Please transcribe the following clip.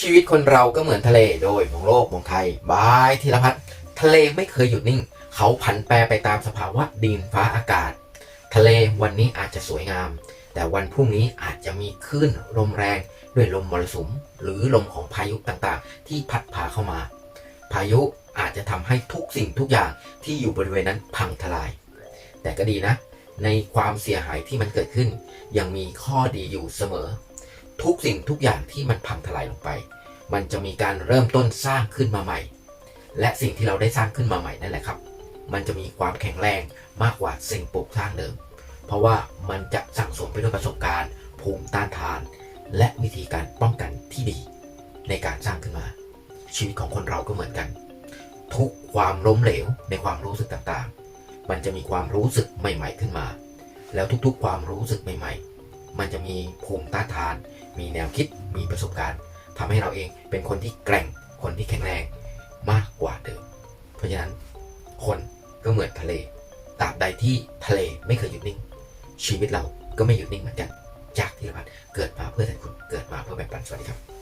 ชีวิตคนเราก็เหมือนทะเลโดยมองโลกมองไทยบายธีรพัฒน์ทะเลไม่เคยหยุดนิ่ง เขาผันแปรไปตามสภาวะดินฟ้าอากาศ ทะเลวันนี้อาจจะสวยงาม แต่วันพรุ่งนี้อาจจะมีคลื่นลมแรงด้วยลมมรสุม หรือลมของพายุต่างๆ ที่พัดพาเข้ามา พายุอาจจะทำให้ทุกสิ่งทุกอย่างที่อยู่บริเวณนั้นพังทลาย แต่ก็ดีนะ ในความเสียหายที่มันเกิดขึ้น ยังมีข้อดีอยู่เสมอ ทุกสิ่งทุกอย่างที่มันพังทลายลงไป มันจะมีการเริ่มต้นสร้างขึ้นมาใหม่ และสิ่งที่เราได้สร้างขึ้นมาใหม่นั่นแหละครับ มันจะมีความแข็งแรงมากกว่าสิ่งปลูกสร้างเดิม เพราะว่ามันจะสั่งสมไปด้วยประสบการณ์ ภูมิต้านทาน และวิธีการป้องกันที่ดี ในการสร้างขึ้นมา ชีวิตของคนเราก็เหมือนกัน ทุกความล้มเหลวในความรู้สึกต่างๆ มันจะมีความรู้สึกใหม่ ๆ ขึ้นมา แล้วทุกๆ ความรู้สึกใหม่ ๆ มันจะมีภูมิต้านทาน มีแนวคิด มีประสบการณ์ทำให้เราเองเป็นคนที่แกร่ง คนที่แข็งแรงมากกว่าเดิม เพราะฉะนั้นคนก็เหมือนทะเล ตราบใดที่ทะเลไม่เคยหยุดนิ่ง ชีวิตเราก็ไม่หยุดนิ่งเหมือนกัน จากที่ละพัฒน์เกิดมาเพื่อแทนคุณ เกิดมาเพื่อแบ่งปัน สวัสดีครับ